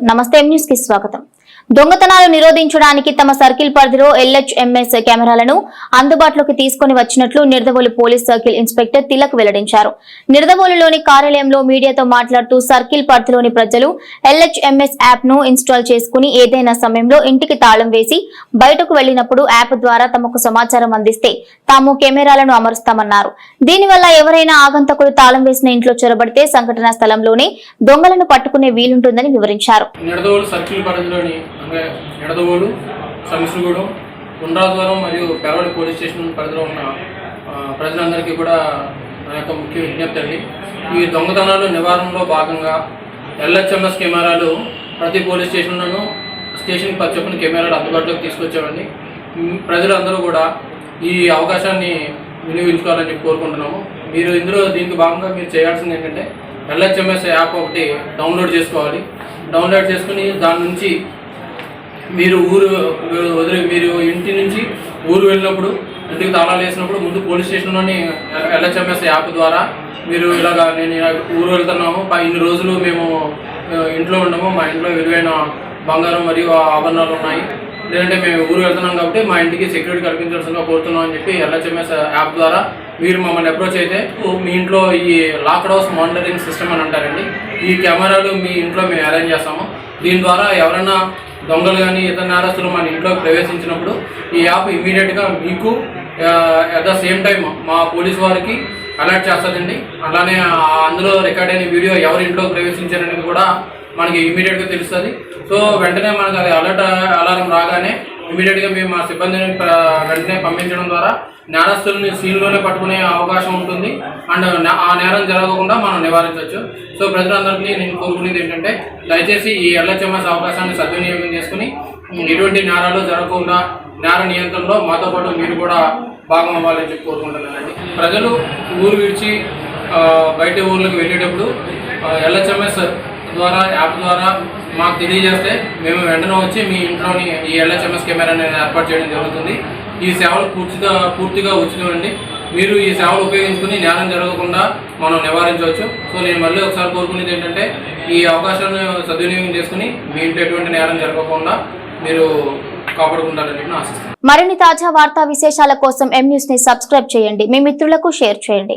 నమస్తే న్యూస్కి స్వాగతం. దొంగతనాలు నిరోధించడానికి తమ సర్కిల్ పరిధిలో ఎల్హెచ్ఎంఎస్ కెమెరాలను అందుబాటులోకి తీసుకుని వచ్చినట్లు Nidadavolu police circle inspector Tilak వెల్లడించారు. నిర్దవోలులోని కార్యాలయంలో మీడియాతో మాట్లాడుతూ సర్కిల్ పరిధిలోని ప్రజలు ఎల్హెచ్ఎంఎస్ యాప్ను ఇన్స్టాల్ చేసుకుని ఏదైనా సమయంలో ఇంటికి తాళం వేసి బయటకు వెళ్ళినప్పుడు యాప్ ద్వారా తమకు సమాచారం అందిస్తే తాము కెమెరాలను అమరుస్తామన్నారు. దీనివల్ల ఎవరైనా ఆగంతకులు తాళం వేసిన ఇంట్లో చొరబడితే సంఘటనా స్థలంలోనే దొంగలను పట్టుకునే వీలుంటుందని వివరించారు. నిడదవోలు సర్కిల్ పరిధిలోని అంటే నిడదవోలు శంసుగూడెం ఉండ్రాజవరం మరియు పెరవడి పోలీస్ స్టేషన్ పరిధిలో ఉన్న ప్రజలందరికీ కూడా నా యొక్క ముఖ్య విజ్ఞప్తి అండి. ఈ దొంగతనాలు నివారణలో భాగంగా ఎల్హెచ్ఎంఎస్ కెమెరాలు ప్రతి పోలీస్ స్టేషన్లోనూ స్టేషన్ పది కెమెరాలు అందుబాటులోకి తీసుకొచ్చామండి ప్రజలందరూ కూడా ఈ అవకాశాన్ని వినియోగించుకోవాలని చెప్పి కోరుకుంటున్నాము. మీరు ఇందులో దీనికి భాగంగా మీరు చేయాల్సింది ఏంటంటే ఎల్హెచ్ఎంఎస్ యాప్ ఒకటి డౌన్లోడ్ చేసుకోవాలి. డౌన్లోడ్ చేసుకుని దాని నుంచి మీరు ఊరు వదిలి మీరు ఇంటి నుంచి ఊరు వెళ్ళినప్పుడు ఇంటికి తాళాలు వేసినప్పుడు ముందు పోలీస్ స్టేషన్లోని ఎల్హెచ్ఎంఎస్ యాప్ ద్వారా మీరు ఇలాగా నేను ఊరు వెళ్తున్నాము ఇన్ని రోజులు మేము ఇంట్లో ఉండము మా ఇంట్లో విలువైన బంగారం మరియు ఆభరణాలు ఉన్నాయి. లేదంటే మేము ఊరు వెళ్తున్నాం కాబట్టి మా ఇంటికి సెక్యూరిటీ కల్పించాల్సిందిగా కోరుతున్నాం అని చెప్పి ఎల్హెచ్ఎంఎస్ యాప్ ద్వారా మీరు మమ్మల్ని అప్రోచ్ అయితే మీ ఇంట్లో ఈ లాక్డౌన్ హౌస్ మానిటరింగ్ సిస్టమ్ అని అంటారండి. ఈ కెమెరాలు మీ ఇంట్లో మేము అరేంజ్ చేస్తాము. దీని ద్వారా ఎవరైనా దొంగలు కానీ ఇతర నేరస్తులు మన ఇంట్లో ప్రవేశించినప్పుడు ఈ యాప్ ఇమీడియట్గా మీకు అట్ ద సేమ్ టైం మా పోలీస్ వారికి అలర్ట్ చేస్తుందండి. అలానే అందులో రికార్డ్ అయిన వీడియో ఎవరి ఇంట్లో ప్రవేశించారనేది కూడా మనకి ఇమీడియట్గా తెలుస్తుంది. సో వెంటనే మనకు అది అలర్ట్ అలారం రాగానే ఇమీడియట్గా మేము మా సిబ్బందిని వెంటనే పంపించడం ద్వారా నేరస్తుల్ని సీన్లోనే పట్టుకునే అవకాశం ఉంటుంది. అండ్ ఆ నేరం జరగకుండా మనం నివారించవచ్చు. సో ప్రజలందరికీ నేను కోరుకునేది ఏంటంటే దయచేసి ఈ ఎల్హెచ్ఎంఎస్ అవకాశాన్ని సద్వినియోగం చేసుకుని ఎటువంటి నేరాలు జరగకుండా నేర నియంత్రణలో మాతో పాటు మీరు కూడా భాగం అవ్వాలని చెప్పి కోరుకుంటున్నానండి ప్రజలు ఊరు విడిచి బయట ఊర్లకు వెళ్ళేటప్పుడు ఎల్హెచ్ఎంఎస్ ద్వారా యాప్ ద్వారా మాకు తెలియజేస్తే మేము వెంటనే వచ్చి మీ ఇంట్లోని ఈ ఎల్హెచ్ఎంఎస్ కెమెరాని ఏర్పాటు చేయడం జరుగుతుంది. ఈ సేవలు పూర్తిగా పూర్తిగా ఉచితమండి మీరు ఈ సేవలు ఉపయోగించుకుని నేరం జరగకుండా మనం నివారించవచ్చు. సో నేను మళ్ళీ ఒకసారి కోరుకునేది ఏంటంటే ఈ అవకాశాన్ని సద్వినియోగం చేసుకుని మీ ఇంట్లో ఎటువంటి నేరం జరగకుండా మీరు కాపాడుకుంటారని నేను ఆశిస్తున్నాను. మరిన్ని తాజా వార్తా విశేషాల కోసం ఎం న్యూస్ని సబ్స్క్రైబ్ చేయండి. మీ మిత్రులకు షేర్ చేయండి.